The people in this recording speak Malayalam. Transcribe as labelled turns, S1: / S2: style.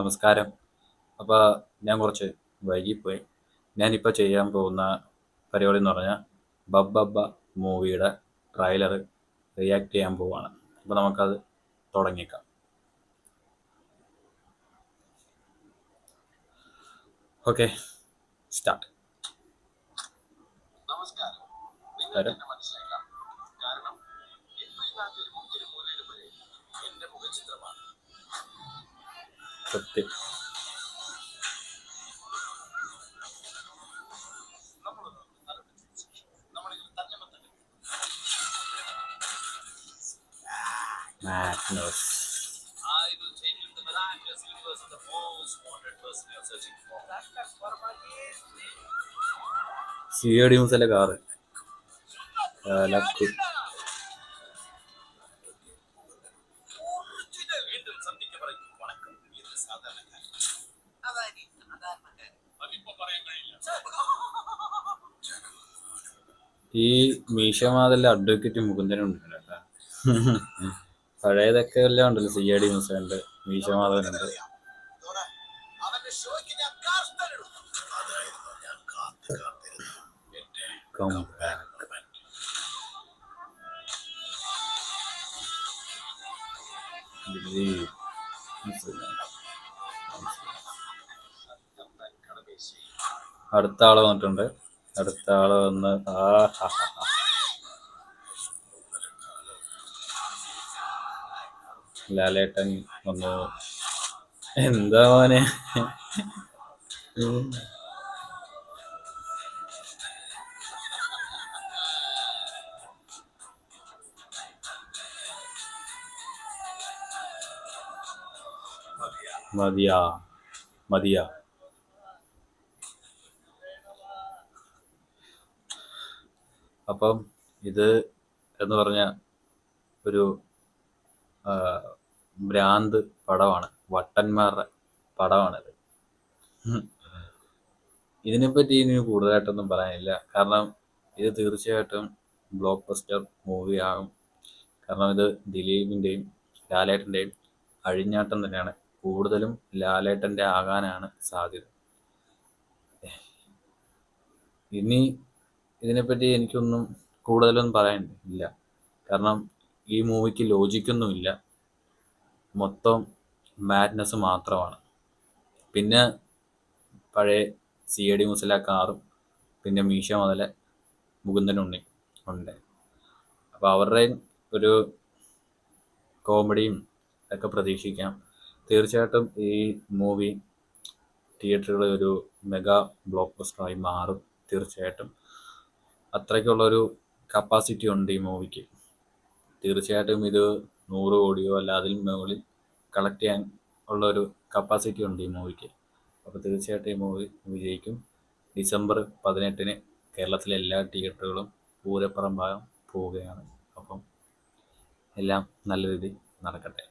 S1: നമസ്കാരം. അപ്പോൾ ഞാൻ കുറച്ച് വൈകിപ്പോയി. ഞാനിപ്പോൾ ചെയ്യാൻ പോകുന്ന പരിപാടി എന്ന് പറഞ്ഞാൽ ബബ്ബബ്ബ മൂവിയുടെ ട്രailer റിയാക്ട് ചെയ്യാൻ പോവാണ്. അപ്പോൾ നമുക്കത് തുടങ്ങിയേക്കാം. Okay start.
S2: നമസ്കാരം. सकते
S1: Madness.
S2: I will take him to the miraculous universe of the most wanted person you're searching for.
S1: CAD से लगा रहे
S2: हैं लाख സന്ധിക്കപ്പെടും വണക്കം ഇത് സാധാരണക്കാരൻ
S1: ഈ മീശമാതല്ല അഡ്വക്കേറ്റ് മുകുന്ദനും ഉണ്ട് കേട്ടോ പഴയതൊക്കെ എല്ലാം ഉണ്ടല്ലോ സി ഐ ഡി മുസലുണ്ട് മീശമാധവനുണ്ട്. Believe. അടുത്ത ആൾ വന്നിട്ടുണ്ട്. അടുത്ത ആൾ വന്ന്. ലാലേട്ടൻ വന്നു. എന്താ മോനെ? മതിയാ മതിയാ. അപ്പം ഇത് എന്ന് പറഞ്ഞ ഒരു ഭ്രാന്ത് പടമാണ്. വട്ടന്മാരുടെ പടമാണിത്. ഇതിനെപ്പറ്റി ഇനി കൂടുതലായിട്ടൊന്നും പറയാനില്ല. കാരണം ഇത് തീർച്ചയായിട്ടും ബ്ലോക്ക് ബസ്റ്റർ മൂവി ആകും കാരണം ഇത് ദിലീപിന്റെയും ലാലേട്ടന്റെയും അഴിഞ്ഞാട്ടം തന്നെയാണ്. കൂടുതലും ലാലേട്ടന്റെ ആകാനാണ് സാധ്യത. ഇനി ഇതിനെപ്പറ്റി എനിക്കൊന്നും കൂടുതലൊന്നും പറയാൻ ഇല്ല കാരണം ഈ മൂവിക്ക് ലോജിക്കൊന്നുമില്ല. മൊത്തം മാഡ്നസ് മാത്രമാണ്. പിന്നെ പഴയ സി എ ഡി മുസല കാറും പിന്നെ മീശ മുതലെ മുകുന്ദനുണ്ണി ഉണ്ട്. അപ്പോൾ അവരുടെയും ഒരു കോമഡിയും ഒക്കെ പ്രതീക്ഷിക്കാം. തീർച്ചയായിട്ടും ഈ മൂവി തിയേറ്ററുകളിൽ ഒരു മെഗാ ബ്ലോക്ക് ബസ്റ്ററായി മാറും തീർച്ചയായിട്ടും. അത്രയ്ക്കുള്ളൊരു കപ്പാസിറ്റി ഉണ്ട് ഈ മൂവിക്ക്. തീർച്ചയായിട്ടും ഇത് നൂറ് കോടിയോ അല്ല അതിൽ മുകളിൽ കളക്ട് ചെയ്യാൻ ഉള്ള ഒരു കപ്പാസിറ്റി ഉണ്ട് ഈ മൂവിക്ക്. അപ്പോൾ തീർച്ചയായിട്ടും ഈ മൂവി വിജയിക്കും. ഡിസംബർ പതിനെട്ടിന് കേരളത്തിലെ എല്ലാ തിയേറ്ററുകളും പൂരപ്പുറമ്പാകാൻ പോവുകയാണ്. അപ്പം എല്ലാം നല്ല രീതിയിൽ നടക്കട്ടെ.